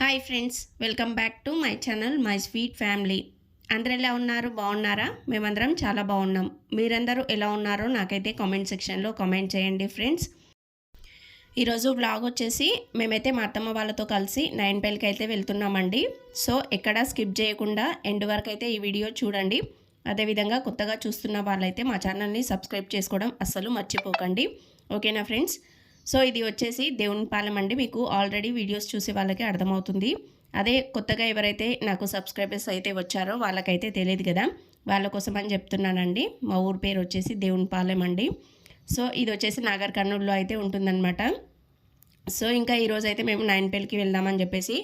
Hi friends welcome back to my channel my sweet family. అందరు ఎలా ఉన్నారు? బాగున్నారా? మేమందరం చాలా బాగున్నాం. మీరందరూ ఎలా ఉన్నారో నాకైతే కామెంట్ సెక్షన్లో కామెంట్ చేయండి ఫ్రెండ్స్. ఈరోజు బ్లాగ్ వచ్చేసి మేమైతే మా అత్తమ్మ వాళ్ళతో కలిసి నైన్ పెళ్ళికి అయితే వెళ్తున్నామండి. సో ఎక్కడా స్కిప్ చేయకుండా ఎండ్ వరకు అయితే ఈ వీడియో చూడండి. అదేవిధంగా కొత్తగా చూస్తున్న వాళ్ళైతే మా ఛానల్ని సబ్స్క్రైబ్ చేసుకోవడం అస్సలు మర్చిపోకండి. ఓకేనా ఫ్రెండ్స్? సో ఇది వచ్చేసి దేవునిపాలెం అండి. మీకు ఆల్రెడీ వీడియోస్ చూసే వాళ్ళకి అర్థమవుతుంది. అదే కొత్తగా ఎవరైతే నాకు సబ్స్క్రైబర్స్ అయితే వచ్చారో వాళ్ళకైతే తెలియదు కదా. వాళ్ళ కోసం అని చెప్తున్నానండి. మా ఊరి పేరు వచ్చేసి దేవునిపాలెం అండి. సో ఇది వచ్చేసి నాగర్ కర్నూలులో అయితే ఉంటుందన్నమాట. సో ఇంకా ఈరోజు అయితే మేము నైన్ పేలకి వెళ్దామని చెప్పేసి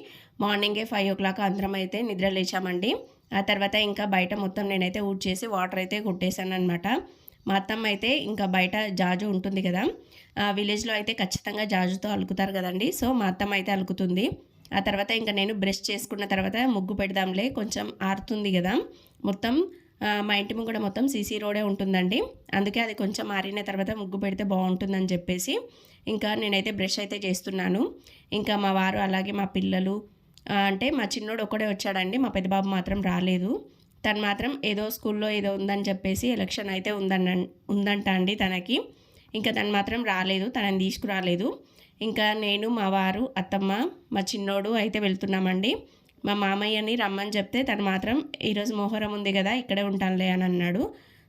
మార్నింగే ఫైవ్ ఓ క్లాక్ అందరం అయితే నిద్ర లేచామండి ఆ తర్వాత ఇంకా బయట మొత్తం నేనైతే ఊడ్ చేసి వాటర్ అయితే కొట్టేశాను అనమాట మా అత్తమ్మ అయితే ఇంకా బయట జాజు ఉంటుంది కదా ఆ విలేజ్లో అయితే ఖచ్చితంగా జాజుతో అలుకుతారు కదండి. సో మా అత్తమ్మ అయితే అలుకుతుంది. ఆ తర్వాత ఇంకా నేను బ్రష్ చేసుకున్న తర్వాత ముగ్గు పెడదాంలే కొంచెం ఆరుతుంది కదా. మొత్తం మా ఇంటి ముంగడ మొత్తం సీసీ రోడే ఉంటుందండి. అందుకే అది కొంచెం ఆరిన తర్వాత ముగ్గు పెడితే బాగుంటుందని చెప్పేసి ఇంకా నేనైతే బ్రష్ అయితే చేస్తున్నాను. ఇంకా మా వారు అలాగే మా పిల్లలు అంటే మా చిన్నోడు ఒక్కడే వచ్చాడండి మా పెద్దబాబు మాత్రం రాలేదు. తను మాత్రం ఏదో స్కూల్లో ఏదో ఉందని చెప్పేసి ఎలక్షన్ అయితే ఉందన్న ఉందంట అండి తనకి. ఇంకా తను మాత్రం రాలేదు తనని తీసుకురాలేదు. ఇంకా నేను మా వారు అత్తమ్మ మా చిన్నోడు అయితే వెళ్తున్నామండి. మా మామయ్యని రమ్మని చెప్తే తను మాత్రం ఈరోజు మొహరం ఉంది కదా ఇక్కడే ఉంటానులే అని అన్నాడు.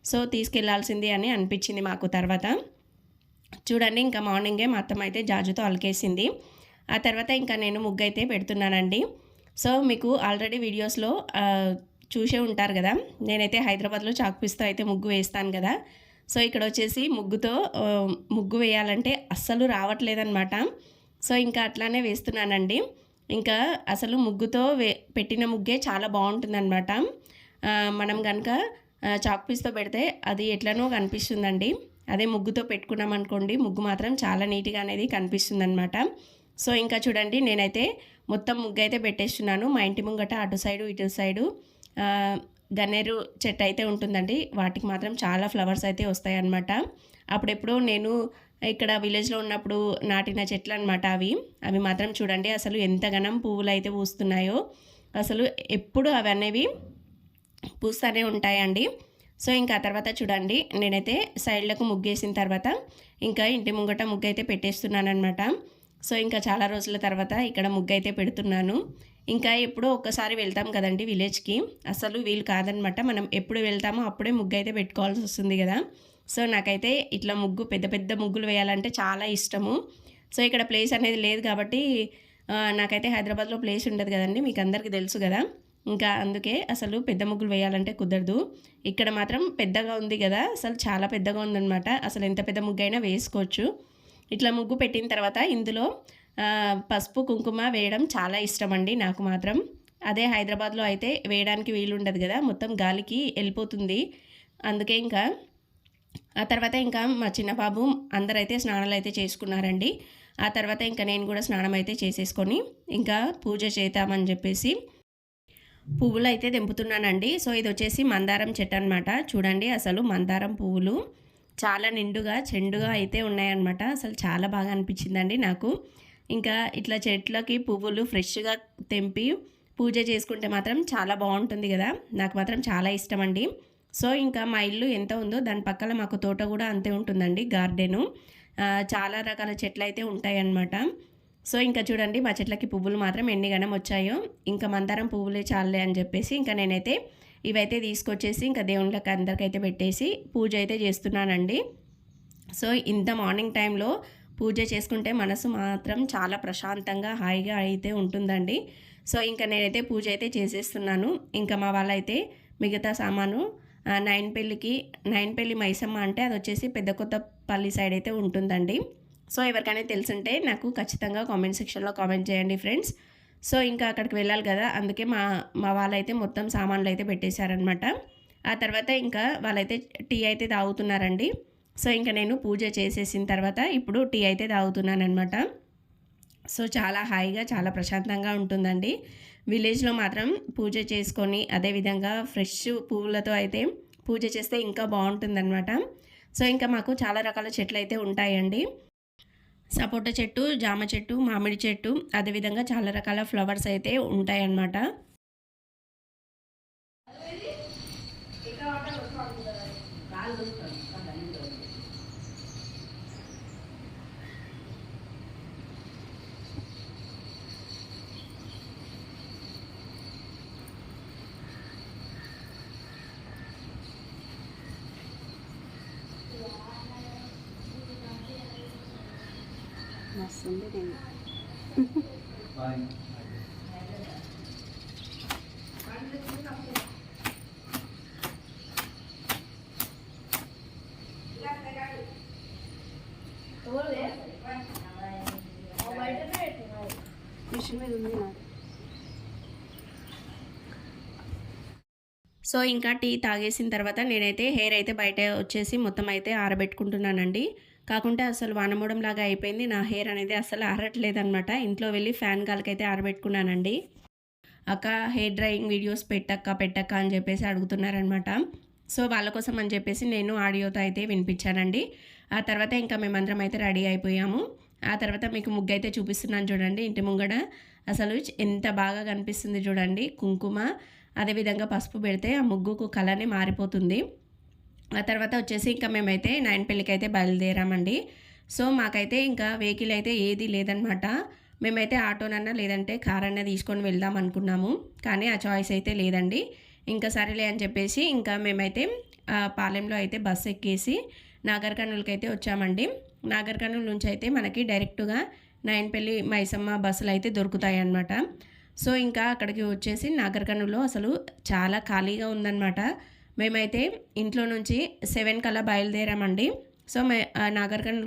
సో తీసుకెళ్ళాల్సింది అని అనిపించింది మాకు తర్వాత. చూడండి ఇంకా మార్నింగే మా అత్తమ్మ అయితే జాజుతో అలకేసింది. ఆ తర్వాత ఇంకా నేను ముగ్గు అయితే పెడుతున్నానండి. సో మీకు ఆల్రెడీ వీడియోస్లో చూసే ఉంటారు కదా. నేనైతే హైదరాబాద్లో చాక్పీస్తో అయితే ముగ్గు వేస్తాను కదా. సో ఇక్కడ వచ్చేసి ముగ్గుతో ముగ్గు వేయాలంటే అస్సలు రావట్లేదన్నమాట. సో ఇంకా అట్లానే వేస్తున్నానండి. ఇంకా అసలు ముగ్గుతో వే పెట్టిన ముగ్గే చాలా బాగుంటుందన్నమాట. మనం కనుక చాక్ పీస్తో పెడితే అది ఎట్లనో కనిపిస్తుందండి. అదే ముగ్గుతో పెట్టుకున్నాం అనుకోండి ముగ్గు మాత్రం చాలా నీట్గా అనేది కనిపిస్తుంది అనమాట సో ఇంకా చూడండి నేనైతే మొత్తం ముగ్గు అయితే పెట్టేస్తున్నాను. మా ఇంటి ముంగట అటు సైడు ఇటు సైడు. గన్నేరు చెట్టు అయితే ఉంటుందండి. వాటికి మాత్రం చాలా ఫ్లవర్స్ అయితే వస్తాయన్నమాట. అప్పుడెప్పుడు నేను ఇక్కడ విలేజ్లో ఉన్నప్పుడు నాటిన చెట్లు అనమాట అవి. అవి మాత్రం చూడండి అసలు ఎంతగానం పువ్వులు అయితే పూస్తున్నాయో. అసలు ఎప్పుడు అవి అనేవి పూస్తూనే ఉంటాయండి. సో ఇంకా తర్వాత చూడండి. నేనైతే సైడ్లకు ముగ్గేసిన తర్వాత ఇంకా ఇంటి ముంగట ముగ్గు అయితే పెట్టేస్తున్నాను అనమాట సో ఇంకా చాలా రోజుల తర్వాత ఇక్కడ ముగ్గు అయితే పెడుతున్నాను. ఇంకా ఎప్పుడో ఒక్కసారి వెళ్తాం కదండి విలేజ్కి. అసలు వీలు కాదనమాట. మనం ఎప్పుడు వెళ్తామో అప్పుడే ముగ్గు అయితే పెట్టుకోవాల్సి వస్తుంది కదా. సో నాకైతే ఇట్లా ముగ్గు పెద్ద పెద్ద ముగ్గులు వేయాలంటే చాలా ఇష్టము. సో ఇక్కడ ప్లేస్ అనేది లేదు కాబట్టి నాకైతే హైదరాబాద్లో ప్లేస్ ఉండదు కదండి. మీకు అందరికీ తెలుసు కదా. ఇంకా అందుకే అసలు పెద్ద ముగ్గులు వేయాలంటే కుదరదు. ఇక్కడ మాత్రం పెద్దగా ఉంది కదా. అసలు చాలా పెద్దగా ఉందన్నమాట అసలు ఎంత పెద్ద ముగ్గు అయినా వేసుకోవచ్చు. ఇట్లా ముగ్గు పెట్టిన తర్వాత ఇందులో పసుపు కుంకుమ వేయడం చాలా ఇష్టం అండి నాకు మాత్రం. అదే హైదరాబాద్లో అయితే వేయడానికి వీలు ఉండదు కదా మొత్తం గాలికి వెళ్ళిపోతుంది. అందుకే ఇంకా ఆ తర్వాత ఇంకా మా చిన్న బాబు అందరైతే స్నానాలు అయితే చేసుకున్నారండి. ఆ తర్వాత ఇంకా నేను కూడా స్నానం అయితే చేసేసుకొని ఇంకా పూజ చేద్దామని చెప్పేసి పువ్వులు అయితే తెంపుతున్నానండి. సో ఇది వచ్చేసి మందారం చెట్టు అనమాట చూడండి అసలు మందారం పువ్వులు చాలా నిండుగా చెండుగా అయితే ఉన్నాయన్నమాట. అసలు చాలా బాగా అనిపించిందండి నాకు. ఇంకా ఇట్లా చెట్లకి పువ్వులు ఫ్రెష్గా తెంపి పూజ చేసుకుంటే మాత్రం చాలా బాగుంటుంది కదా. నాకు మాత్రం చాలా ఇష్టం అండి. సో ఇంకా మా ఇల్లు ఎంత ఉందో దాని పక్కన మాకు తోట కూడా అంతే ఉంటుందండి గార్డెను. చాలా రకాల చెట్లు అయితే ఉంటాయన్నమాట. సో ఇంకా చూడండి మా చెట్లకి పువ్వులు మాత్రం ఎన్ని గణం వచ్చాయో. ఇంకా మందారం పువ్వులే చాలే అని చెప్పేసి ఇంకా నేనైతే ఇవైతే తీసుకొచ్చేసి ఇంకా దేవుళ్ళకి అందరికైతే పెట్టేసి పూజ అయితే చేస్తున్నానండి. సో ఇంత మార్నింగ్ టైంలో పూజ చేసుకుంటే మనసు మాత్రం చాలా ప్రశాంతంగా హాయిగా అయితే ఉంటుందండి. సో ఇంకా నేనైతే పూజ అయితే చేసేస్తున్నాను. ఇంకా మా వాళ్ళైతే మిగతా సామాను నైన్ పెళ్ళికి నైన్ పెళ్ళి మైసమ్మ అంటే అది వచ్చేసి పెద్ద కొత్తపల్లి సైడ్ అయితే ఉంటుందండి. సో ఎవరికైనా తెలుసుంటే నాకు ఖచ్చితంగా కామెంట్ సెక్షన్లో కామెంట్ చేయండి ఫ్రెండ్స్. సో ఇంకా అక్కడికి వెళ్ళాలి కదా అందుకే మా మా వాళ్ళైతే మొత్తం సామాన్లు అయితే పెట్టేశారనమాట ఆ తర్వాత ఇంకా వాళ్ళైతే టీ అయితే తాగుతున్నారండి. సో ఇంకా నేను పూజ చేసేసిన తర్వాత ఇప్పుడు టీ అయితే తాగుతున్నాను అనమాట సో చాలా హాయిగా చాలా ప్రశాంతంగా ఉంటుందండి. విలేజ్లో మాత్రం పూజ చేసుకొని అదేవిధంగా ఫ్రెష్ పువ్వులతో అయితే పూజ చేస్తే ఇంకా బాగుంటుందన్నమాట. సో ఇంకా మాకు చాలా రకాల చెట్లు అయితే ఉంటాయండి. సపోటా చెట్టు జామ చెట్టు మామిడి చెట్టు అదేవిధంగా చాలా రకాల ఫ్లవర్స్ అయితే ఉంటాయన్నమాట. నేను. మిషన్ మీద ఉంది నాకు. సో ఇంకా టీ తాగేసిన తర్వాత నేనైతే హెయిర్ అయితే బయట వచ్చేసి మొత్తం అయితే ఆరబెట్టుకుంటున్నానండి. కాకుంటే అసలు వానమూడం లాగా అయిపోయింది. నా హెయిర్ అనేది అసలు ఆరట్లేదనమాట ఇంట్లో వెళ్ళి ఫ్యాన్ గాలికైతే ఆరబెట్టుకున్నానండి. అక్క హెయిర్ డ్రైయింగ్ వీడియోస్ పెట్టక్క పెట్టక్క అని చెప్పేసి అడుగుతున్నారనమాట సో వాళ్ళ కోసం అని చెప్పేసి నేను ఆడియోతో అయితే వినిపించానండి. ఆ తర్వాత ఇంకా మేమందరం అయితే రెడీ అయిపోయాము. ఆ తర్వాత మీకు ముగ్గు అయితే చూపిస్తున్నాను చూడండి. ఇంటి ముంగడ అసలు ఎంత బాగా కనిపిస్తుంది చూడండి. కుంకుమ అదేవిధంగా పసుపు పెడితే ఆ ముగ్గుకు కలర్ని మారిపోతుంది. ఆ తర్వాత వచ్చేసి ఇంకా మేమైతే నైన్ పెళ్ళికి అయితే బయలుదేరామండి. సో మాకైతే ఇంకా వెహికల్ అయితే ఏది లేదనమాట మేమైతే ఆటోనన్నా లేదంటే కార్ అన్నా తీసుకొని వెళ్దాం అనుకున్నాము. కానీ ఆ చాయిస్ అయితే లేదండి. ఇంకా సరేలే అని చెప్పేసి ఇంకా మేమైతే పాలెంలో అయితే బస్సు ఎక్కేసి నాగర్ కర్నూలుకి అయితే వచ్చామండి. నాగర్ కర్నూలు నుంచి అయితే మనకి డైరెక్ట్గా నయన్పల్లి మైసమ్మ బస్సులు అయితే దొరుకుతాయి అన్నమాట సో ఇంకా అక్కడికి వచ్చేసి నాగర్ కర్నూలులో అసలు చాలా ఖాళీగా ఉందన్నమాట. మేమైతే ఇంట్లో నుంచి సెవెన్ కల్లా బయలుదేరామండి. సో మే ఆ,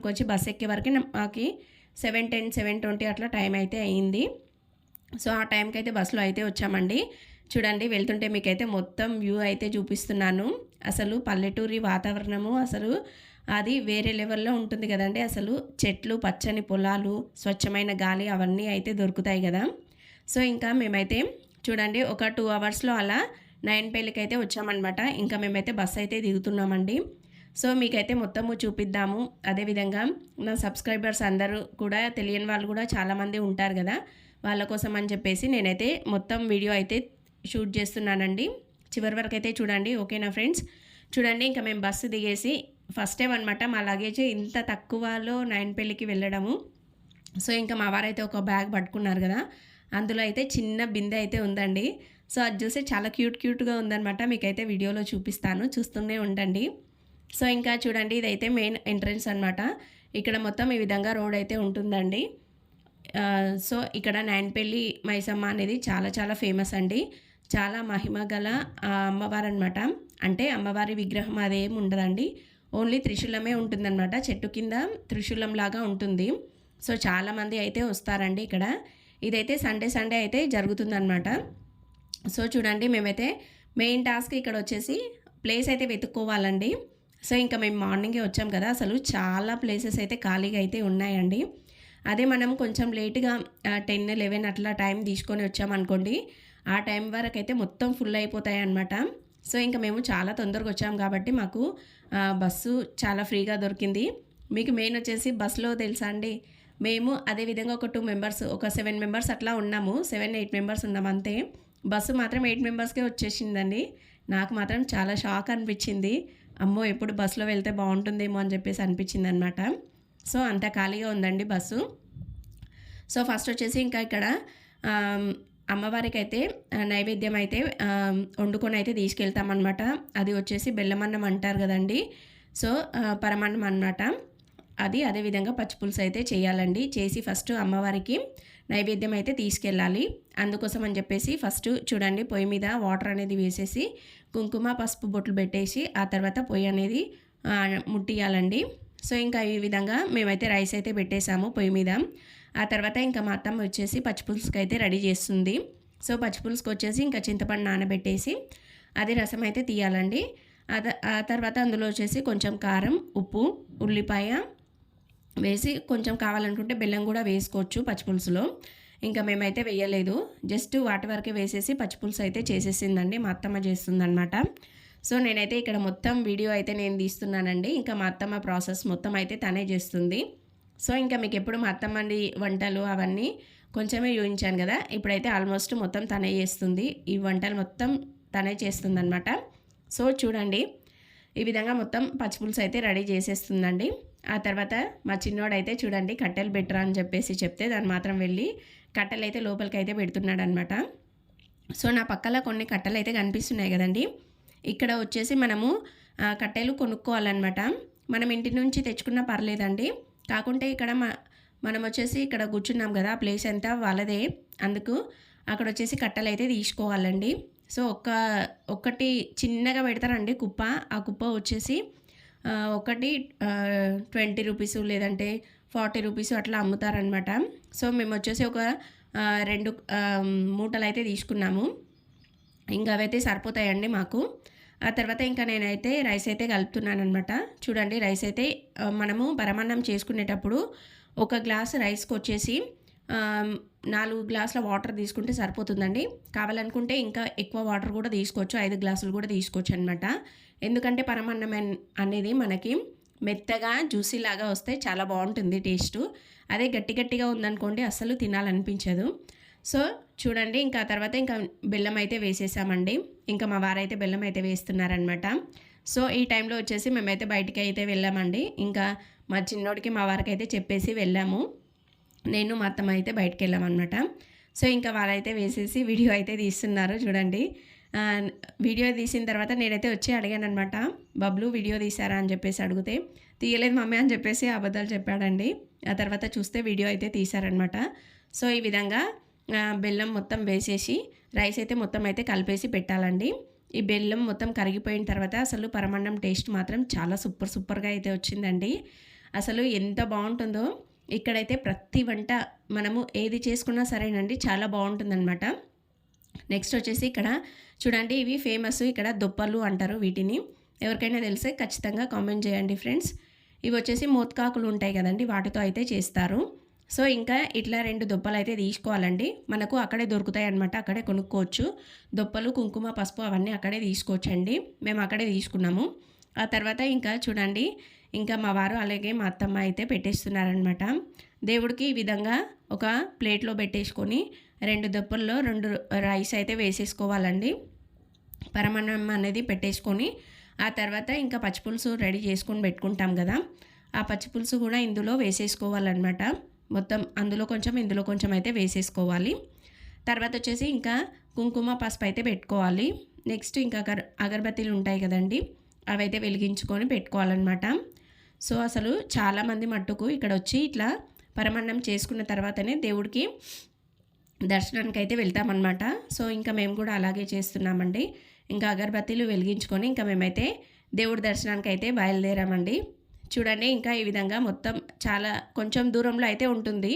వచ్చి బస్ ఎక్కే వరకు మాకు మాకి సెవెన్ టెన్ సెవెన్ ట్వంటీ అట్లా టైం అయితే అయింది. సో ఆ టైంకి అయితే బస్సులో అయితే వచ్చామండి. చూడండి వెళ్తుంటే మీకైతే మొత్తం వ్యూ అయితే చూపిస్తున్నాను. అసలు పల్లెటూరి వాతావరణము అసలు అది వేరే లెవెల్లో ఉంటుంది కదండి. అసలు చెట్లు పచ్చని పొలాలు స్వచ్ఛమైన గాలి అవన్నీ అయితే దొరుకుతాయి కదా. సో ఇంకా మేమైతే చూడండి ఒక టూ అవర్స్లో అలా నైన్ పేలికి అయితే వచ్చామన్నమాట. ఇంకా మేమైతే బస్ అయితే దిగుతున్నామండి. సో మీకైతే మొత్తము చూపిద్దాము. అదేవిధంగా నా సబ్స్క్రైబర్స్ అందరూ కూడా తెలియని వాళ్ళు కూడా చాలామంది ఉంటారు కదా వాళ్ళ కోసం అని చెప్పేసి నేనైతే మొత్తం వీడియో అయితే షూట్ చేస్తున్నానండి. చివరి వరకు అయితే చూడండి ఓకేనా ఫ్రెండ్స్? చూడండి ఇంకా మేము బస్సు దిగేసి ఫస్ట్ టైం అనమాట మా లగేజ్ ఇంత తక్కువలో నైన్ పెళ్ళికి వెళ్ళడము. సో ఇంకా మా వారైతే ఒక బ్యాగ్ పట్టుకున్నారు కదా అందులో అయితే చిన్న బిందె అయితే ఉందండి. సో అది చూసి చాలా క్యూట్ క్యూట్గా ఉందనమాట మీకైతే వీడియోలో చూపిస్తాను. చూస్తూనే ఉండండి. సో ఇంకా చూడండి ఇదైతే మెయిన్ ఎంట్రన్స్ అనమాట ఇక్కడ మొత్తం ఈ విధంగా రోడ్ అయితే ఉంటుందండి. సో ఇక్కడ నాయనపల్లి మైసమ్మ అనేది చాలా చాలా ఫేమస్ అండి. చాలా మహిమ గల అమ్మవారు అనమాట అంటే అమ్మవారి విగ్రహం అదేం ఉండదండి. ఓన్లీ త్రిశూలమే ఉంటుందన్నమాట. చెట్టు కింద త్రిశూలం లాగా ఉంటుంది. సో చాలామంది అయితే వస్తారండి ఇక్కడ. ఇదైతే సండే సండే అయితే జరుగుతుందన్నమాట. సో చూడండి మేమైతే మెయిన్ టాస్క్ ఇక్కడ వచ్చేసి ప్లేస్ అయితే వెతుక్కోవాలండి. సో ఇంకా మేము మార్నింగే వచ్చాం కదా అసలు చాలా ప్లేసెస్ అయితే ఖాళీగా అయితే ఉన్నాయండి. అదే మనం కొంచెం లేట్గా టెన్ లెవెన్ అట్లా టైం తీసుకొని వచ్చామనుకోండి ఆ టైం వరకు అయితే మొత్తం ఫుల్ అయిపోతాయి అన్నమాట సో ఇంకా మేము చాలా తొందరగా వచ్చాం కాబట్టి మాకు బస్సు చాలా ఫ్రీగా దొరికింది. మీకు మెయిన్ వచ్చేసి బస్సులో తెలుసా అండి? మేము అదేవిధంగా ఒక టూ మెంబర్స్ ఒక సెవెన్ మెంబర్స్ అట్లా ఉన్నాము. సెవెన్ ఎయిట్ మెంబర్స్ ఉన్నాం అంతే. బస్సు మాత్రం ఎయిట్ మెంబర్స్కే వచ్చేసిందండి. నాకు మాత్రం చాలా షాక్ అనిపించింది. అమ్మో ఎప్పుడు బస్సులో వెళ్తే బాగుంటుందేమో అని చెప్పేసి అనిపించింది అనమాట సో అంత ఖాళీగా ఉందండి బస్సు. సో ఫస్ట్ వచ్చేసి ఇంకా ఇక్కడ అమ్మవారికి అయితే నైవేద్యం అయితే వండుకొని అయితే తీసుకెళ్తామన్నమాట. అది వచ్చేసి బెల్లమన్నం అంటారు కదండి. సో పరమన్నం పరమాన్నం అన్నమాట. అది అదేవిధంగా పచ్చిపులుసు అయితే చేయాలండి. చేసి ఫస్ట్ అమ్మవారికి నైవేద్యం అయితే తీసుకెళ్ళాలి. అందుకోసం అని చెప్పేసి ఫస్ట్ చూడండి పొయ్యి మీద వాటర్ అనేది వేసేసి కుంకుమ పసుపు బొట్లు పెట్టేసి ఆ తర్వాత పొయ్యి అనేది ముట్టియాలండి సో ఇంకా ఈ విధంగా మేమైతే రైస్ అయితే పెట్టేశాము పొయ్యి మీద. ఆ తర్వాత ఇంకా మా అత్తమ్మ వచ్చేసి పచ్చిపులుసుకి అయితే రెడీ చేస్తుంది. సో పచ్చిపులుసుకు వచ్చేసి ఇంకా చింతపండు నానబెట్టేసి అది రసం అయితే తీయాలండి. ఆ తర్వాత అందులో వచ్చేసి కొంచెం కారం ఉప్పు ఉల్లిపాయ వేసి కొంచెం కావాలనుకుంటే బెల్లం కూడా వేసుకోవచ్చు పచ్చిపులుసులో. ఇంకా మేమైతే వేయలేదు. జస్ట్ వాటి వరకే వేసేసి పచ్చిపులుసు అయితే చేసేసిందండి. మా అత్తమ్మ చేస్తుందనమాట సో నేనైతే ఇక్కడ మొత్తం వీడియో అయితే నేను తీస్తున్నానండి. ఇంకా మా అత్తమ్మ ప్రాసెస్ మొత్తం అయితే తనే చేస్తుంది. సో ఇంకా మీకు ఎప్పుడు మా అత్తమ్మండి వంటలు అవన్నీ కొంచెమే చూపించాను కదా. ఇప్పుడైతే ఆల్మోస్ట్ మొత్తం తనే చేస్తుంది. ఈ వంటలు మొత్తం తనే చేస్తుందనమాట సో చూడండి. ఈ విధంగా మొత్తం పచ్చిపులుసు అయితే రెడీ చేసేస్తుందండి. ఆ తర్వాత మా చిన్నోడైతే చూడండి కట్టెలు పెట్టరా అని చెప్పేసి చెప్తే దాన్ని మాత్రం వెళ్ళి కట్టెలు అయితే లోపలికి అయితే పెడుతున్నాడు అనమాట సో నా పక్కల కొన్ని కట్టెలు అయితే కనిపిస్తున్నాయి కదండి. ఇక్కడ వచ్చేసి మనము కట్టెలు కొనుక్కోవాలన్నమాట. మనం ఇంటి నుంచి తెచ్చుకున్నా పర్లేదండి. కాకుంటే ఇక్కడ మ మనం వచ్చేసి ఇక్కడ కూర్చున్నాం కదా ఆ ప్లేస్ అంతా వాళ్ళదే. అందుకు అక్కడ వచ్చేసి కట్టెలు అయితే తీసుకోవాలండి. సో ఒక్క ఒక్కటి చిన్నగా పెడతారండి కుప్ప. ఆ కుప్ప వచ్చేసి ఒకటి ట్వంటీ రూపీస్ లేదంటే ఫార్టీ రూపీస్ అట్లా అమ్ముతారనమాట సో మేము వచ్చేసి ఒక రెండు మూటలు అయితే తీసుకున్నాము. ఇంకా అవైతే సరిపోతాయండి మాకు. ఆ తర్వాత ఇంకా నేనైతే రైస్ అయితే కలుపుతున్నాను అనమాట చూడండి రైస్ అయితే మనము పరమాన్నం చేసుకునేటప్పుడు ఒక గ్లాస్ రైస్కి వచ్చేసి నాలుగు గ్లాసుల వాటర్ తీసుకుంటే సరిపోతుందండి. కావాలనుకుంటే ఇంకా ఎక్కువ వాటర్ కూడా తీసుకోవచ్చు. ఐదు గ్లాసులు కూడా తీసుకోవచ్చు అనమాట ఎందుకంటే పరమాన్నం అనేది మనకి మెత్తగా జ్యూసీ లాగా వస్తే చాలా బాగుంటుంది టేస్ట్. అదే గట్టి గట్టిగా ఉందనుకోండి అస్సలు తినాలనిపించదు. సో చూడండి ఇంకా తర్వాత ఇంకా బెల్లం అయితే వేసేసామండి. ఇంకా మా వారైతే బెల్లం అయితే వేస్తున్నారనమాట సో ఈ టైంలో వచ్చేసి మేమైతే బయటికి అయితే వెళ్ళామండి. ఇంకా మా చిన్నోడికి మా వారికి అయితే చెప్పేసి వెళ్ళాము. నేను మా అత్తమ్మ అయితే బయటికి వెళ్ళామన్నమాట. సో ఇంకా వాళ్ళైతే వేసేసి వీడియో అయితే తీస్తున్నారు చూడండి. వీడియో తీసిన తర్వాత నేనైతే వచ్చి అడిగాను అనమాట బబ్లు వీడియో తీసారా అని చెప్పేసి అడిగితే తీయలేదు మమ్మీ అని చెప్పేసి అబద్ధాలు చెప్పాడండి. ఆ తర్వాత చూస్తే వీడియో అయితే తీశారనమాట సో ఈ విధంగా బెల్లం మొత్తం వేసేసి రైస్ అయితే మొత్తం అయితే కలిపేసి పెట్టాలండి. ఈ బెల్లం మొత్తం కరిగిపోయిన తర్వాత అసలు పరమాన్నం టేస్ట్ మాత్రం చాలా సూపర్ సూపర్గా అయితే వచ్చిందండి. అసలు ఎంత బాగుంటుందో ఇక్కడైతే ప్రతి వంట మనము ఏది చేసుకున్నా సరేనండి చాలా బాగుంటుందన్నమాట. నెక్స్ట్ వచ్చేసి ఇక్కడ చూడండి ఇవి ఫేమస్ ఇక్కడ దుప్పలు అంటారు వీటిని. ఎవరికైనా తెలిసే ఖచ్చితంగా కామెంట్ చేయండి ఫ్రెండ్స్ ఇవి వచ్చేసి మోత్కాకులు ఉంటాయి కదండి వాటితో అయితే చేస్తారు. సో ఇంకా ఇట్లా రెండు దుప్పలు అయితే తీసుకోవాలండి. మనకు అక్కడే దొరుకుతాయి అనమాట అక్కడే కొనుక్కోవచ్చు. దుప్పలు కుంకుమ పసుపు అవన్నీ అక్కడే తీసుకోవచ్చండి. మేము అక్కడే తీసుకున్నాము. ఆ తర్వాత ఇంకా చూడండి ఇంకా మా వారు అలాగే మా అత్తమ్మ అయితే పెట్టేస్తున్నారనమాట దేవుడికి ఈ విధంగా ఒక ప్లేట్లో పెట్టేసుకొని రెండు దప్పుల్లో రెండు రైస్ అయితే వేసేసుకోవాలండి. పరమాన్నం అనేది పెట్టేసుకొని ఆ తర్వాత ఇంకా పచ్చిపులుసు రెడీ చేసుకొని పెట్టుకుంటాం కదా. ఆ పచ్చిపులుసు కూడా ఇందులో వేసేసుకోవాలన్నమాట. మొత్తం అందులో కొంచెం ఇందులో కొంచెం అయితే వేసేసుకోవాలి. తర్వాత వచ్చేసి ఇంకా కుంకుమ పసుపు అయితే పెట్టుకోవాలి. నెక్స్ట్ ఇంకా అగర్ అగరబత్తీలు ఉంటాయి కదండి అవైతే వెలిగించుకొని పెట్టుకోవాలన్నమాట. సో అసలు చాలామంది మట్టుకు ఇక్కడ వచ్చి ఇట్లా పరమాన్నం చేసుకున్న తర్వాతనే దేవుడికి దర్శనానికి అయితే వెళ్తామన్నమాట. సో ఇంకా మేము కూడా అలాగే చేస్తున్నామండి. ఇంకా అగరబత్తీలు వెలిగించుకొని ఇంకా మేమైతే దేవుడి దర్శనానికి అయితే బయలుదేరామండి. చూడండి ఇంకా ఈ విధంగా మొత్తం చాలా కొంచెం దూరంలో అయితే ఉంటుంది.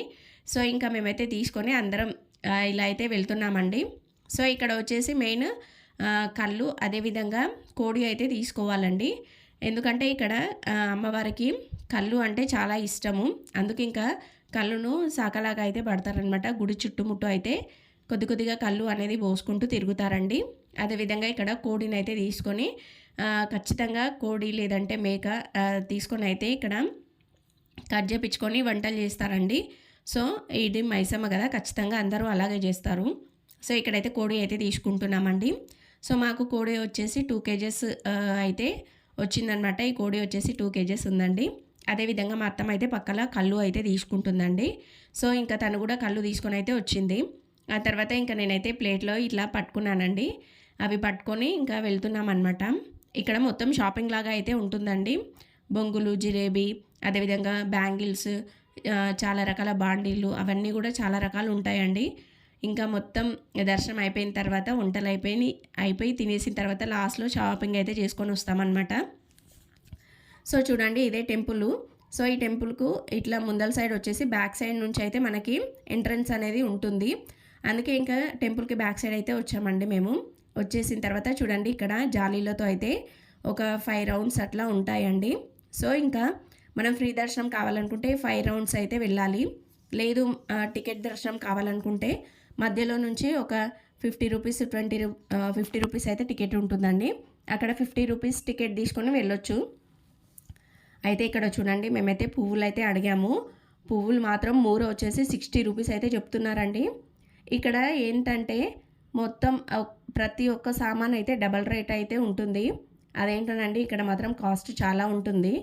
సో ఇంకా మేమైతే తీసుకొని అందరం ఇలా అయితే వెళ్తున్నామండి. సో ఇక్కడ వచ్చేసి మెయిన్ కళ్ళు అదేవిధంగా కోడి అయితే తీసుకోవాలండి. ఎందుకంటే ఇక్కడ అమ్మవారికి కళ్ళు అంటే చాలా ఇష్టము. అందుకు ఇంకా కళ్ళును సాకలాగా అయితే పడతారనమాట గుడి చుట్టుముట్టు అయితే కొద్ది కొద్దిగా కళ్ళు అనేది పోసుకుంటూ తిరుగుతారండి. అదేవిధంగా ఇక్కడ కోడిని అయితే తీసుకొని ఖచ్చితంగా కోడి లేదంటే మేక తీసుకొని అయితే ఇక్కడ కట్ చేపించుకొని వంటలు చేస్తారండి. సో ఇది మైసమ్మ కదా ఖచ్చితంగా అందరూ అలాగే చేస్తారు. సో ఇక్కడైతే కోడి అయితే తీసుకుంటున్నామండి. సో మాకు కోడి వచ్చేసి టూ కేజెస్ అయితే వచ్చిందనమాట ఈ కోడి వచ్చేసి టూ కేజెస్ ఉందండి. అదేవిధంగా మా అత్తమ్మ అయితే పక్కల కళ్ళు అయితే తీసుకుంటుందండి. సో ఇంకా తను కూడా కళ్ళు తీసుకొని అయితే వచ్చింది. ఆ తర్వాత ఇంకా నేనైతే ప్లేట్లో ఇట్లా పట్టుకున్నానండి. అవి పట్టుకొని ఇంకా వెళ్తున్నాం అనమాట ఇక్కడ మొత్తం షాపింగ్ లాగా అయితే ఉంటుందండి. బొంగులు జిలేబీ అదేవిధంగా బ్యాంగిల్స్ చాలా రకాల బాండీలు అవన్నీ కూడా చాలా రకాలు ఉంటాయండి. ఇంకా మొత్తం దర్శనం అయిపోయిన తర్వాత వంటలు అయిపోయి అయిపోయి తినేసిన తర్వాత లాస్ట్లో షాపింగ్ అయితే చేసుకొని వస్తామన్నమాట. సో చూడండి ఇదే టెంపుల్. సో ఈ టెంపుల్కు ఇట్లా ముందల సైడ్ వచ్చేసి బ్యాక్ సైడ్ నుంచి అయితే మనకి ఎంట్రన్స్ అనేది ఉంటుంది. అందుకే ఇంకా టెంపుల్కి బ్యాక్ సైడ్ అయితే వచ్చామండి మేము. వచ్చేసిన తర్వాత చూడండి ఇక్కడ జాలీలతో అయితే ఒక ఫైవ్ రౌండ్స్ అట్లా ఉంటాయండి. సో ఇంకా మనం ఫ్రీ దర్శనం కావాలనుకుంటే ఫైవ్ రౌండ్స్ అయితే వెళ్ళాలి. లేదు టికెట్ దర్శనం కావాలనుకుంటే మధ్యలో నుంచి ఒక ఫిఫ్టీ రూపీస్ ట్వంటీ రూ ఫిఫ్టీ రూపీస్ అయితే టికెట్ ఉంటుందండి. అక్కడ ఫిఫ్టీ రూపీస్ టికెట్ తీసుకొని వెళ్ళొచ్చు. అయితే ఇక్కడ చూడండి మేమైతే పువ్వులు అయితే అడిగాము. పువ్వులు మాత్రం మూర వచ్చేసి సిక్స్టీ రూపీస్ అయితే చెప్తున్నారండి. ఇక్కడ ఏంటంటే మొత్తం ప్రతి ఒక్క సామాన్ అయితే డబల్ రేట్ అయితే ఉంటుంది. అదేంటనండి ఇక్కడ మాత్రం కాస్ట్ చాలా ఉంటుంది.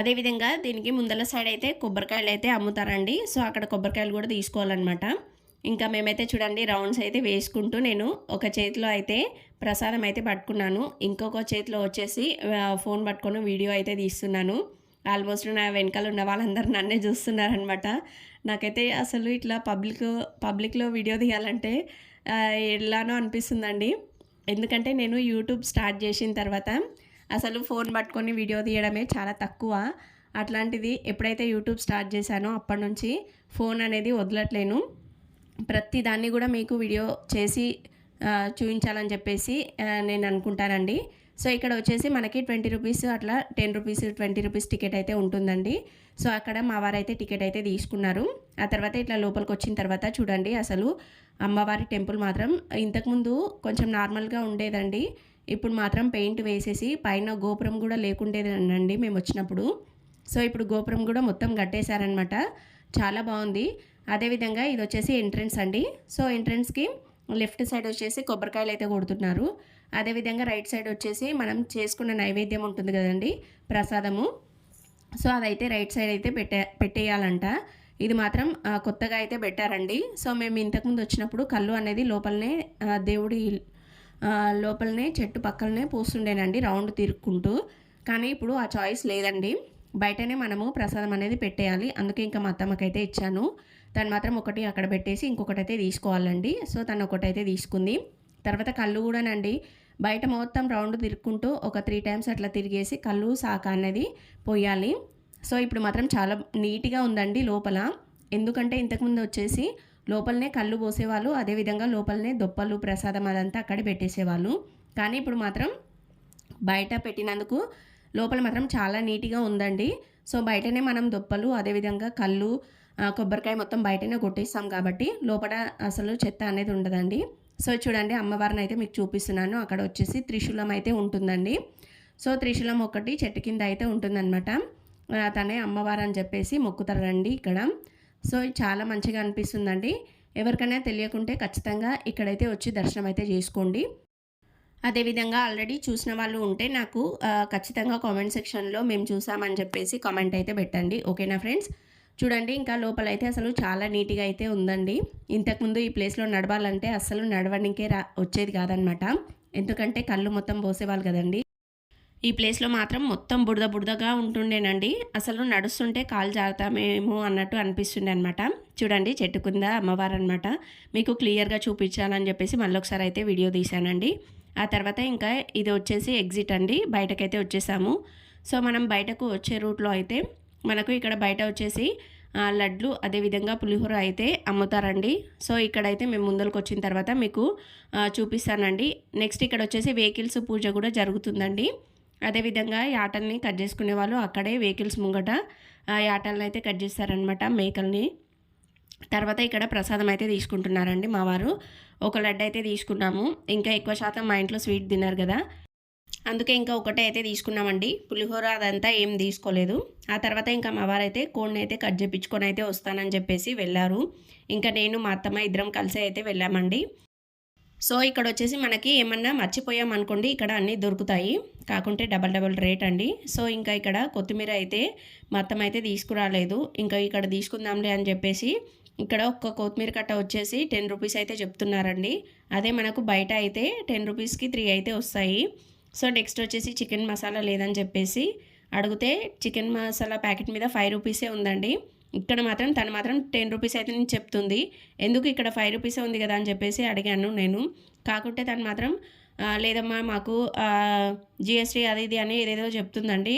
అదేవిధంగా దీనికి ముందల సైడ్ అయితే కొబ్బరికాయలు అయితే అమ్ముతారండి. సో అక్కడ కొబ్బరికాయలు కూడా తీసుకోవాలన్నమాట. ఇంకా మేమైతే చూడండి రౌండ్స్ అయితే వేసుకుంటూ నేను ఒక చేతిలో అయితే ప్రసాదం అయితే పట్టుకున్నాను. ఇంకొక చేతిలో వచ్చేసి ఫోన్ పట్టుకొని వీడియో అయితే తీస్తున్నాను. ఆల్మోస్ట్ నా వెనకాల ఉన్న వాళ్ళందరూ నన్నే చూస్తున్నారనమాట నాకైతే అసలు ఇట్లా పబ్లిక్ పబ్లిక్లో వీడియో తీయాలంటే ఎలానో అనిపిస్తుందండి. ఎందుకంటే నేను యూట్యూబ్ స్టార్ట్ చేసిన తర్వాత అసలు ఫోన్ పట్టుకొని వీడియో తీయడమే చాలా తక్కువ. అట్లాంటిది ఎప్పుడైతే యూట్యూబ్ స్టార్ట్ చేశానో అప్పటి నుంచి ఫోన్ అనేది వదలట్లేను. ప్రతి దాన్ని కూడా మీకు వీడియో చేసి చూపించాలని చెప్పేసి నేను అనుకుంటానండి. సో ఇక్కడ వచ్చేసి మనకి ట్వంటీ రూపీస్ అట్లా ten rupees twenty rupees ticket అయితే ఉంటుందండి. సో అక్కడ మా వారైతే టికెట్ అయితే తీసుకున్నారు. ఆ తర్వాత ఇట్లా లోపలికి వచ్చిన తర్వాత చూడండి అసలు అమ్మవారి టెంపుల్ మాత్రం ఇంతకుముందు కొంచెం నార్మల్గా ఉండేదండి. ఇప్పుడు మాత్రం పెయింట్ వేసేసి పైన గోపురం కూడా లేకుండేదండి మేము వచ్చినప్పుడు. సో ఇప్పుడు గోపురం కూడా మొత్తం కట్టేశారనమాట చాలా బాగుంది. అదేవిధంగా ఇది వచ్చేసి ఎంట్రన్స్ అండి. సో ఎంట్రన్స్కి లెఫ్ట్ సైడ్ వచ్చేసి కొబ్బరికాయలు అయితే కొడుతున్నారు. అదేవిధంగా రైట్ సైడ్ వచ్చేసి మనం చేసుకున్న నైవేద్యం ఉంటుంది కదండి ప్రసాదము. సో అదైతే రైట్ సైడ్ అయితే పెట్టే పెట్టేయాలంట. ఇది మాత్రం కొత్తగా అయితే పెట్టారండి. సో మేము ఇంతకుముందు వచ్చినప్పుడు కళ్ళు అనేది లోపలనే దేవుడి లోపలనే చెట్టు పక్కలనే పూస్తుండేనండి రౌండ్ తిరుక్కుంటూ. కానీ ఇప్పుడు ఆ చాయిస్ లేదండి. బయటనే మనము ప్రసాదం అనేది పెట్టేయాలి. అందుకే ఇంకా మా అత్తమ్మకైతే ఇచ్చాను. తను మాత్రం ఒకటి అక్కడ పెట్టేసి ఇంకొకటి అయితే తీసుకోవాలండి. సో తను ఒకటి అయితే తీసుకుంది. తర్వాత కళ్ళు కూడానండి బయట మొత్తం రౌండ్ తిరుక్కుంటూ ఒక త్రీ టైమ్స్ అట్లా తిరిగేసి కళ్ళు సాక అనేది పోయాలి. సో ఇప్పుడు మాత్రం చాలా నీట్గా ఉందండి లోపల. ఎందుకంటే ఇంతకుముందు వచ్చేసి లోపలనే కళ్ళు పోసేవాళ్ళు అదేవిధంగా లోపలనే దొప్పలు ప్రసాదం అదంతా అక్కడ పెట్టేసేవాళ్ళు. కానీ ఇప్పుడు మాత్రం బయట పెట్టినందుకు లోపల మాత్రం చాలా నీట్గా ఉందండి. సో బయటనే మనం దొప్పలు అదేవిధంగా కళ్ళు కొబ్బరికాయ మొత్తం బయటనే కొట్టేస్తాం కాబట్టి లోపల అసలు చెత్త అనేది ఉండదండి. సో చూడండి అమ్మవారిని అయితే మీకు చూపిస్తున్నాను. అక్కడ వచ్చేసి త్రిశూలం అయితే ఉంటుందండి. సో త్రిశూలం ఒకటి చెట్టు కింద అయితే ఉంటుందన్నమాట. తనే అమ్మవారు అని చెప్పేసి మొక్కుతారండి ఇక్కడ. సో చాలా మంచిగా అనిపిస్తుందండి. ఎవరికైనా తెలియకుంటే ఖచ్చితంగా ఇక్కడైతే వచ్చి దర్శనం అయితే చేసుకోండి. అదేవిధంగా ఆల్రెడీ చూసిన వాళ్ళు ఉంటే నాకు ఖచ్చితంగా కామెంట్ సెక్షన్లో మేము చూసామని చెప్పేసి కామెంట్ అయితే పెట్టండి. ఓకేనా ఫ్రెండ్స్? చూడండి ఇంకా లోపల అయితే అసలు చాలా నీట్గా అయితే ఉందండి. ఇంతకుముందు ఈ ప్లేస్లో నడవాలంటే అస్సలు నడవడానికే రా వచ్చేది కాదనమాట ఎందుకంటే కళ్ళు మొత్తం పోసేవాళ్ళు కదండి. ఈ ప్లేస్లో మాత్రం మొత్తం బుడద బుడదగా ఉంటుండేనండి. అసలు నడుస్తుంటే కాలు జారుతామేమో అన్నట్టు అనిపిస్తుండే అనమాట చూడండి చెట్టు కింద అమ్మవారు అనమాట మీకు క్లియర్గా చూపించాలని చెప్పేసి మళ్ళీ ఒకసారి అయితే వీడియో తీశానండి. ఆ తర్వాత ఇంకా ఇది వచ్చేసి ఎగ్జిట్ అండి. బయటకైతే వచ్చేసాము. సో మనం బయటకు వచ్చే రూట్లో అయితే మనకు ఇక్కడ బయట వచ్చేసి లడ్లు అదేవిధంగా పులిహోర అయితే అమ్ముతారండి. సో ఇక్కడైతే మేము ముందరకు వచ్చిన తర్వాత మీకు చూపిస్తానండి. నెక్స్ట్ ఇక్కడ వచ్చేసి వెహికల్స్ పూజ కూడా జరుగుతుందండి. అదేవిధంగా యాటల్ని కట్ చేసుకునే వాళ్ళు అక్కడే వెహికల్స్ ముంగట యాటల్ని అయితే కట్ చేస్తారనమాట మేకల్ని. తర్వాత ఇక్కడ ప్రసాదం అయితే తీసుకుంటున్నారండి మా వారు. ఒక లడ్డు అయితే తీసుకున్నాము. ఇంకా ఎక్కువ శాతం మా ఇంట్లో స్వీట్ తిన్నారు కదా. అందుకే ఇంకా ఒకటే అయితే తీసుకున్నామండి. పులిహోర అదంతా ఏం తీసుకోలేదు. ఆ తర్వాత ఇంకా మా వారైతే కోడిని అయితే కట్ చేపించుకొని అయితే వస్తానని చెప్పేసి వెళ్ళారు. ఇంకా నేను మా అత్తమ్మ ఇద్దరం కలిసి అయితే వెళ్ళామండి. సో ఇక్కడ వచ్చేసి మనకి ఏమన్నా మర్చిపోయాం అనుకోండి ఇక్కడ అన్నీ దొరుకుతాయి. కాకుంటే డబల్ డబల్ రేట్ అండి. సో ఇంకా ఇక్కడ కొత్తిమీర అయితే మొత్తం అయితే తీసుకురాలేదు. ఇంకా ఇక్కడ తీసుకుందాంలే అని చెప్పేసి ఇక్కడ ఒక్క కొత్తిమీర కట్ట వచ్చేసి టెన్ రూపీస్ అయితే చెప్తున్నారండి. అదే మనకు బయట అయితే టెన్ రూపీస్కి త్రీ అయితే వస్తాయి. సో నెక్స్ట్ వచ్చేసి చికెన్ మసాలా లేదని చెప్పేసి అడిగితే చికెన్ మసాలా ప్యాకెట్ మీద ఫైవ్ రూపీసే ఉందండి. ఇక్కడ మాత్రం తను మాత్రం టెన్ రూపీస్ అయితే నేను చెప్తుంది. ఎందుకు ఇక్కడ ఫైవ్ రూపీసే ఉంది కదా అని చెప్పేసి అడిగాను నేను. కాకుంటే తను మాత్రం లేదమ్మా మాకు జిఎస్టీ అది ఇది అని ఏదేదో చెప్తుందండి.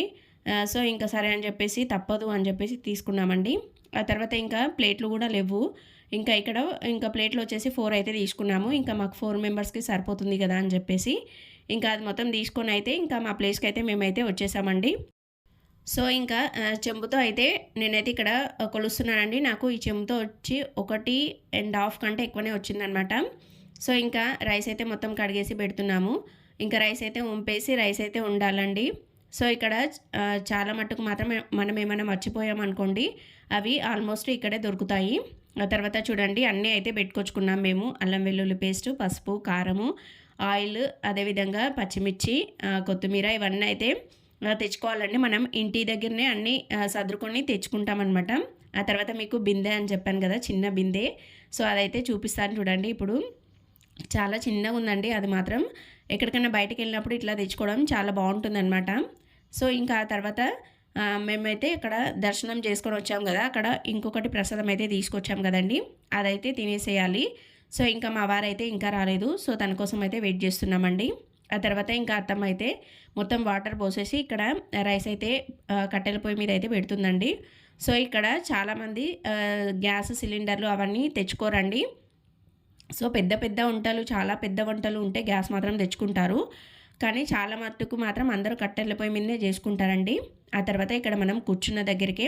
సో ఇంకా సరే అని చెప్పేసి తప్పదు అని చెప్పేసి తీసుకున్నామండి. ఆ తర్వాత ఇంకా ప్లేట్లు కూడా లేవు. ఇంకా ఇక్కడ ఇంకా ప్లేట్లు వచ్చేసి ఫోర్ అయితే తీసుకున్నాము. ఇంకా మాకు ఫోర్ మెంబర్స్కి సరిపోతుంది కదా అని చెప్పేసి ఇంకా అది మొత్తం తీసుకొని అయితే ఇంకా మా ప్లేస్కి అయితే మేమైతే వచ్చేసామండి. సో ఇంకా చెంబుతో అయితే నేనైతే ఇక్కడ కొలుస్తున్నానండి. నాకు ఈ చెంబుతో వచ్చి ఒకటి అండ్ హాఫ్ కంటే ఎక్కువనే వచ్చిందనమాట. సో ఇంకా రైస్ అయితే మొత్తం కడిగేసి పెడుతున్నాము. ఇంకా రైస్ అయితే ఉంపేసి రైస్ అయితే ఉండాలండి. సో ఇక్కడ చాలా మట్టుకు మాత్రం మనం ఏమైనా మర్చిపోయామనుకోండి అవి ఆల్మోస్ట్ ఇక్కడే దొరుకుతాయి. ఆ తర్వాత చూడండి అన్నీ అయితే పెట్టుకొచ్చుకున్నాం మేము. అల్లం వెల్లుల్లి పేస్ట్ పసుపు కారము ఆయిల్ అదేవిధంగా పచ్చిమిర్చి కొత్తిమీర ఇవన్నీ అయితే తెచ్చుకోవాలండి. మనం ఇంటి దగ్గరనే అన్నీ సర్దుకొని తెచ్చుకుంటామన్నమాట. ఆ తర్వాత మీకు బిందె అని చెప్పాను కదా చిన్న బిందె. సో అదైతే చూపిస్తాను చూడండి ఇప్పుడు. చాలా చిన్నగా ఉందండి అది మాత్రం. ఎక్కడికైనా బయటకు వెళ్ళినప్పుడు ఇట్లా తెచ్చుకోవడం చాలా బాగుంటుందన్నమాట. సో ఇంకా ఆ తర్వాత మేమైతే ఇక్కడ దర్శనం చేసుకొని వచ్చాం కదా అక్కడ ఇంకొకటి ప్రసాదం అయితే తీసుకొచ్చాం కదండి. అదైతే తినేసేయాలి. సో ఇంకా మా వారైతే ఇంకా రాలేదు. సో తన కోసం అయితే వెయిట్ చేస్తున్నామండి. ఆ తర్వాత ఇంకా అత్తమ్మ అయితే మొత్తం వాటర్ పోసేసి ఇక్కడ రైస్ అయితే కట్టెల పొయ్యి మీద అయితే పెడుతుందండి. సో ఇక్కడ చాలామంది గ్యాస్ సిలిండర్లు అవన్నీ తెచ్చుకోరండి. సో పెద్ద పెద్ద వంటలు చాలా పెద్ద వంటలు ఉంటే గ్యాస్ మాత్రం తెచ్చుకుంటారు. కానీ చాలా మట్టుకు మాత్రం అందరూ కట్టెల పొయ్యి మీదనే చేసుకుంటారండి. ఆ తర్వాత ఇక్కడ మనం కూర్చున్న దగ్గరికి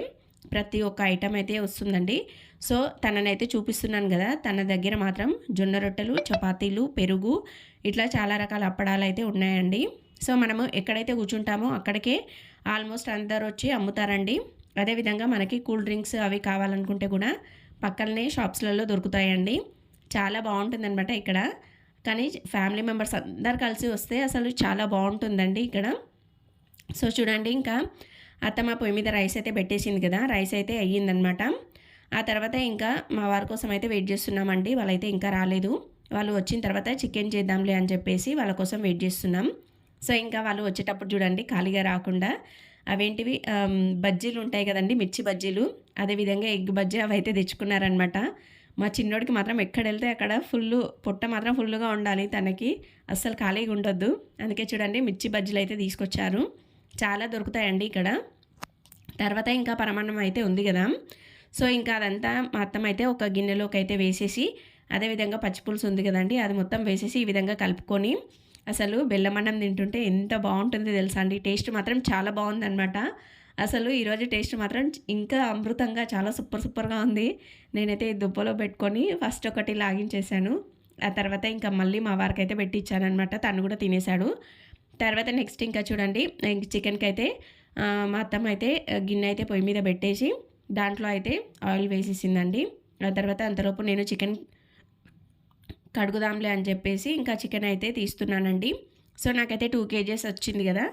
ప్రతి ఒక్క ఐటెం అయితే వస్తుందండి. సో తననైతే చూపిస్తున్నాను కదా తన దగ్గర మాత్రం జొన్న రొట్టెలు చపాతీలు పెరుగు ఇట్లా చాలా రకాల అప్పడాలు అయితే ఉన్నాయండి. సో మనము ఎక్కడైతే కూర్చుంటామో అక్కడికే ఆల్మోస్ట్ అందరు వచ్చి అమ్ముతారండి. అదేవిధంగా మనకి కూల్ డ్రింక్స్ అవి కావాలనుకుంటే కూడా పక్కనే షాప్స్లలో దొరుకుతాయండి. చాలా బాగుంటుందన్నమాట ఇక్కడ. కానీ ఫ్యామిలీ మెంబర్స్ అందరు కలిసి వస్తే అసలు చాలా బాగుంటుందండి ఇక్కడ. సో చూడండి ఇంకా అత్తమ్మ పొయ్యి మీద రైస్ అయితే పెట్టేసింది కదా రైస్ అయితే అయ్యిందనమాట ఆ తర్వాత ఇంకా మా వారి కోసం అయితే వెయిట్ చేస్తున్నామండి వాళ్ళైతే ఇంకా రాలేదు. వాళ్ళు వచ్చిన తర్వాత చికెన్ చేద్దాంలే అని చెప్పేసి వాళ్ళ కోసం వెయిట్ చేస్తున్నాం. సో ఇంకా వాళ్ళు వచ్చేటప్పుడు చూడండి ఖాళీగా రాకుండా అవేంటివి బజ్జీలు ఉంటాయి కదండి మిర్చి బజ్జీలు అదేవిధంగా ఎగ్ బజ్జీ అవి అయితే తెచ్చుకున్నారనమాట మా చిన్నోడికి మాత్రం ఎక్కడ వెళ్తే అక్కడ ఫుల్ పొట్ట మాత్రం ఫుల్గా ఉండాలి తనకి అస్సలు ఖాళీగా ఉండొద్దు. అందుకే చూడండి మిర్చి బజ్జీలు అయితే తీసుకొచ్చారు. చాలా దొరుకుతాయండి ఇక్కడ. తర్వాత ఇంకా పరమాన్నం అయితే ఉంది కదా. సో ఇంకా అదంతా మొత్తం అయితే ఒక గిన్నెలోకి అయితే వేసేసి అదేవిధంగా పచ్చిపులుసు ఉంది కదండి అది మొత్తం వేసేసి ఈ విధంగా కలుపుకొని అసలు బెల్లమన్నం తింటుంటే ఎంత బాగుంటుంది తెలుసా అండి. టేస్ట్ మాత్రం చాలా బాగుందన్నమాట. అసలు ఈరోజు టేస్ట్ మాత్రం ఇంకా అమృతంగా చాలా సూపర్ సూపర్గా ఉంది. నేనైతే ఈ దుబ్బలో పెట్టుకొని ఫస్ట్ ఒకటి లాగించేశాను. ఆ తర్వాత ఇంకా మళ్ళీ మా వారికి అయితే పెట్టించానమాట తను కూడా తినేశాడు. తర్వాత నెక్స్ట్ ఇంకా చూడండి చికెన్కి అయితే మా అత్తమ్మ అయితే గిన్నె అయితే పొయ్యి మీద పెట్టేసి దాంట్లో అయితే ఆయిల్ వేసేసిందండి. ఆ తర్వాత అంతలోపు నేను చికెన్ కడుగుదాంలే అని చెప్పేసి ఇంకా చికెన్ అయితే తీస్తున్నానండి. సో నాకైతే టూ కేజెస్ వచ్చింది కదా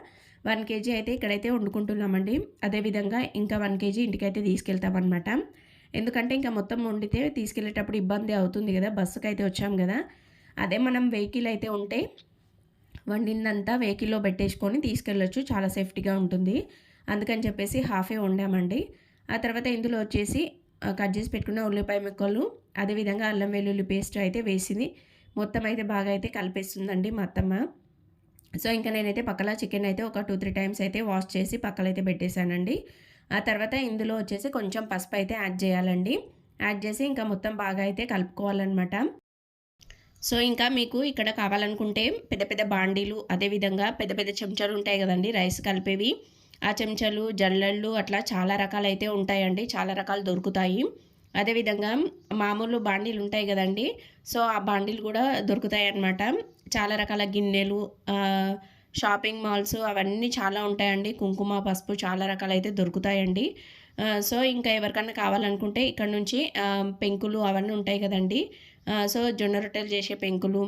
వన్ కేజీ అయితే ఇక్కడైతే వండుకుంటున్నామండి. అదేవిధంగా ఇంకా వన్ కేజీ ఇంటికైతే తీసుకెళ్తామన్నమాట. ఎందుకంటే ఇంకా మొత్తం వండితే తీసుకెళ్ళేటప్పుడు ఇబ్బంది అవుతుంది కదా బస్సుకి అయితే వచ్చాం కదా. అదే మనం వెహికల్ అయితే ఉంటే వండిందంతా వెహికల్లో పెట్టేసుకొని తీసుకెళ్ళొచ్చు. చాలా సేఫ్టీగా ఉంటుంది. అందుకని చెప్పేసి హాఫే వండామండి. ఆ తర్వాత ఇందులో వచ్చేసి కట్ చేసి పెట్టుకున్న ఉల్లిపాయ ముక్కలు అదేవిధంగా అల్లం వెల్లుల్లి పేస్ట్ అయితే వేసింది. మొత్తం అయితే బాగా అయితే కలిపేస్తుందండి మా అత్తమ్మ. సో ఇంకా నేనైతే పక్కల చికెన్ అయితే ఒక టూ త్రీ టైమ్స్ అయితే వాష్ చేసి పక్కలైతే పెట్టేశానండి. ఆ తర్వాత ఇందులో వచ్చేసి కొంచెం పసుపు అయితే యాడ్ చేయాలండి. యాడ్ చేసి ఇంకా మొత్తం బాగా అయితే కలుపుకోవాలన్నమాట. సో ఇంకా మీకు ఇక్కడ కావాలనుకుంటే పెద్ద పెద్ద బాండీలు అదేవిధంగా పెద్ద పెద్ద చెంచాలు ఉంటాయి కదండి రైస్ కలిపేవి. ఆ చెంచాలు జల్లళ్ళు అట్లా చాలా రకాలు అయితే ఉంటాయండి చాలా రకాలు దొరుకుతాయి. అదేవిధంగా మామూలు బాండీలు ఉంటాయి కదండి సో ఆ బాండీలు కూడా దొరుకుతాయి అన్నమాట. చాలా రకాల గిన్నెలు షాపింగ్ మాల్స్ అవన్నీ చాలా ఉంటాయండి కుంకుమ పసుపు చాలా రకాలు అయితే దొరుకుతాయండి సో ఇంకా ఎవరికన్నా కావాలనుకుంటే ఇక్కడ నుంచి పెంకులు అవన్నీ ఉంటాయి కదండి సో జొన్న రొట్టెలు చేసే పెంకులు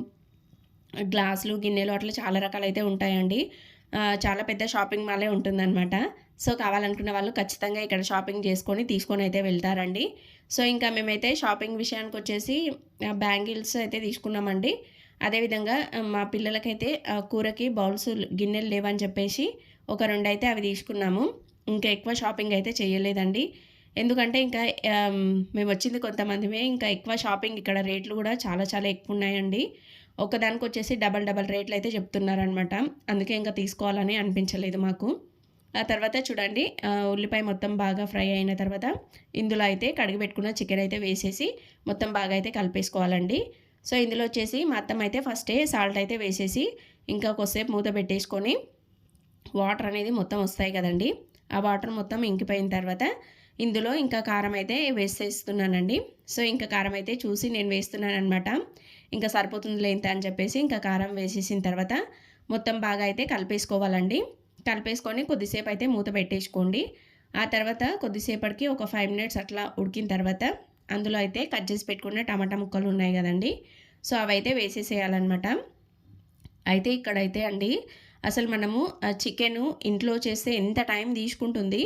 గ్లాసులు గిన్నెలు అట్లా చాలా రకాలు అయితే ఉంటాయండి చాలా పెద్ద షాపింగ్ మాలే ఉంటుందన్నమాట. సో కావాలనుకున్న వాళ్ళు ఖచ్చితంగా ఇక్కడ షాపింగ్ చేసుకొని తీసుకొని అయితే వెళ్తారండి. సో ఇంకా మేమైతే షాపింగ్ విషయానికి వచ్చేసి బ్యాంగిల్స్ అయితే తీసుకున్నామండి. అదేవిధంగా మా పిల్లలకైతే కూరకి బౌల్స్ గిన్నెలు లేవని చెప్పేసి ఒక రెండు అయితే అవి తీసుకున్నాము. ఇంకా ఎక్కువ షాపింగ్ అయితే చేయలేదండి. ఎందుకంటే ఇంకా మేము వచ్చింది కొంతమందిమే. ఇంకా ఎక్కువ షాపింగ్ ఇక్కడ రేట్లు కూడా చాలా చాలా ఎక్కువ ఉన్నాయండి ఒకదానికి వచ్చేసి డబల్ డబల్ రేట్లు అయితే చెప్తున్నారనమాట అందుకే ఇంకా తీసుకోవాలని అనిపించలేదు మాకు. ఆ తర్వాత చూడండి ఉల్లిపాయ మొత్తం బాగా ఫ్రై అయిన తర్వాత ఇందులో అయితే కడిగి పెట్టుకున్న చికెన్ అయితే వేసేసి మొత్తం బాగా అయితే కలిపేసుకోవాలండి. సో ఇందులో వచ్చేసి మా అత్తమ్మ అయితే ఫస్టే సాల్ట్ అయితే వేసేసి ఇంకా కొద్దిసేపు మూత పెట్టేసుకొని వాటర్ అనేది మొత్తం వస్తాయి కదండి. ఆ వాటర్ మొత్తం ఇంకిపోయిన తర్వాత ఇందులో ఇంకా కారం అయితే వేసేస్తున్నానండి. సో ఇంకా కారం అయితే చూసి నేను వేస్తున్నాను అనమాట ఇంకా సరిపోతుంది లేంత అని చెప్పేసి ఇంకా కారం వేసేసిన తర్వాత మొత్తం బాగా అయితే కలిపేసుకోవాలండి. కలిపేసుకొని కొద్దిసేపు అయితే మూత పెట్టేసుకోండి. ఆ తర్వాత కొద్దిసేపటికి ఒక ఫైవ్ మినిట్స్ అట్లా ఉడికిన తర్వాత అందులో అయితే కట్ చేసి పెట్టుకున్న టమాటా ముక్కలు ఉన్నాయి కదండి. సో అవైతే వేసేసేయాలన్నమాట. అయితే ఇక్కడైతే అండి అసలు మనము చికెను ఇంట్లో చేస్తే ఎంత టైం తీసుకుంటుంది?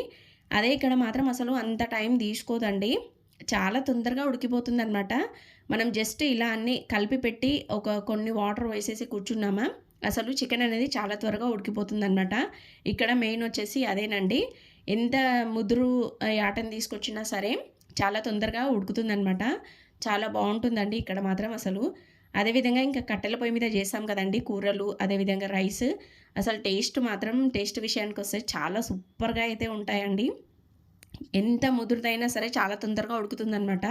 అదే ఇక్కడ మాత్రం అసలు అంత టైం తీసుకోదండి. చాలా తొందరగా ఉడికిపోతుంది అనమాట మనం జస్ట్ ఇలా అన్ని కలిపి పెట్టి ఒక కొన్ని వాటర్ వేసేసి కూర్చున్నామా? అసలు చికెన్ అనేది చాలా త్వరగా ఉడికిపోతుంది అనమాట ఇక్కడ మెయిన్ వచ్చేసి అదేనండి. ఎంత ముదురు ఆటను తీసుకొచ్చినా సరే చాలా తొందరగా ఉడుకుతుందనమాట చాలా బాగుంటుందండి ఇక్కడ మాత్రం అసలు. అదేవిధంగా ఇంకా కట్టెల పొయ్యి మీద చేసాం కదండి కూరలు అదేవిధంగా రైస్. అసలు టేస్ట్ మాత్రం టేస్ట్ విషయానికి వస్తే చాలా సూపర్గా అయితే ఉంటాయండి. ఎంత ముదురుదైనా సరే చాలా తొందరగా ఉడుకుతుందనమాట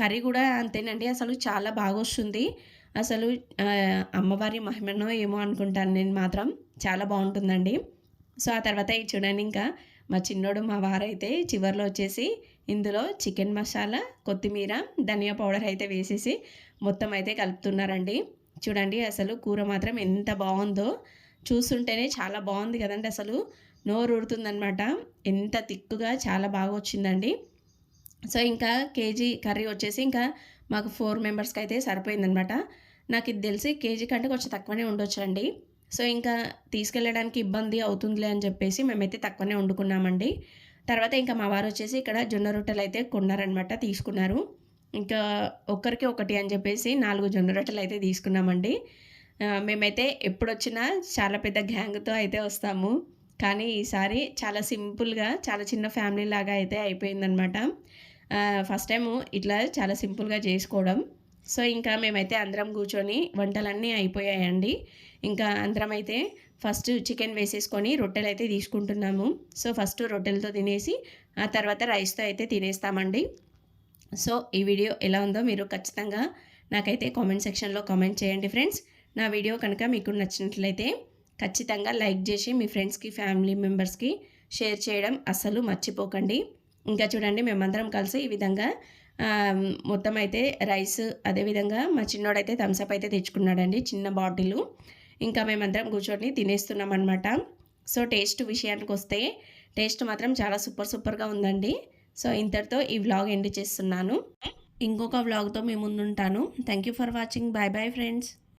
కర్రీ కూడా అంతేనండి అసలు చాలా బాగా వస్తుంది. అసలు అమ్మవారి మహిమనో ఏమో అనుకుంటాను నేను మాత్రం. చాలా బాగుంటుందండి. సో ఆ తర్వాత ఇది చూడండి ఇంకా మా చిన్నోడు మా వారైతే చివరిలో వచ్చేసి ఇందులో చికెన్ మసాలా కొత్తిమీర ధనియా పౌడర్ అయితే వేసేసి మొత్తం అయితే కలుపుతున్నారండి. చూడండి అసలు కూర మాత్రం ఎంత బాగుందో. చూస్తుంటేనే చాలా బాగుంది కదండి అసలు. నోరు ఊరుతుందనమాట ఎంత తిక్కుగా చాలా బాగా వచ్చిందండి. సో ఇంకా కేజీ కర్రీ వచ్చేసి ఇంకా మాకు ఫోర్ మెంబర్స్కి అయితే సరిపోయిందనమాట నాకు ఇది తెలిసి కేజీ కంటే కొంచెం తక్కువనే ఉండొచ్చండి. సో ఇంకా తీసుకెళ్ళడానికి ఇబ్బంది అవుతుందిలే అని చెప్పేసి మేమైతే తక్కువనే వండుకున్నామండి. తర్వాత ఇంకా మా వారు వచ్చేసి ఇక్కడ జొన్న రొట్టెలు అయితే కొన్నారనమాట తీసుకున్నారు. ఇంకా ఒక్కరికి ఒకటి అని చెప్పేసి నాలుగు జొన్న రొట్టెలు అయితే తీసుకున్నామండి. మేమైతే ఎప్పుడొచ్చినా చాలా పెద్ద గ్యాంగ్తో అయితే వస్తాము. కానీ ఈసారి చాలా సింపుల్గా చాలా చిన్న ఫ్యామిలీ లాగా అయితే అయిపోయిందనమాట ఫస్ట్ టైము ఇట్లా చాలా సింపుల్గా చేసుకోవడం. సో ఇంకా మేమైతే అందరం కూర్చొని వంటలన్నీ అయిపోయాయండి. ఇంకా అందరం అయితే ఫస్ట్ చికెన్ వేసేసుకొని రొట్టెలు అయితే తీసుకుంటున్నాము. సో ఫస్ట్ రొట్టెలతో తినేసి ఆ తర్వాత రైస్తో అయితే తినేస్తామండి. సో ఈ వీడియో ఎలా ఉందో మీరు ఖచ్చితంగా నాకైతే కామెంట్ సెక్షన్లో కామెంట్ చేయండి ఫ్రెండ్స్. నా వీడియో కనుక మీకు నచ్చినట్లయితే ఖచ్చితంగా లైక్ చేసి మీ ఫ్రెండ్స్కి ఫ్యామిలీ మెంబర్స్కి షేర్ చేయడం అస్సలు మర్చిపోకండి. ఇంకా చూడండి మేమందరం కలిసి ఈ విధంగా మొత్తం అయితే రైస్ అదేవిధంగా మా చిన్నోడైతే థమ్స్అప్ అయితే తెచ్చుకున్నాడండి చిన్న బాటిల్. ఇంకా మేమందరం కూర్చొని తినేస్తున్నాం అనమాట సో టేస్ట్ విషయానికి వస్తే టేస్ట్ మాత్రం చాలా సూపర్ సూపర్గా ఉందండి. సో ఇంతటితో ఈ వ్లాగ్ ఎండ్ చేస్తున్నాను. ఇంకొక వ్లాగ్తో మీ ముందుంటాను. Thank you for watching. Bye bye friends.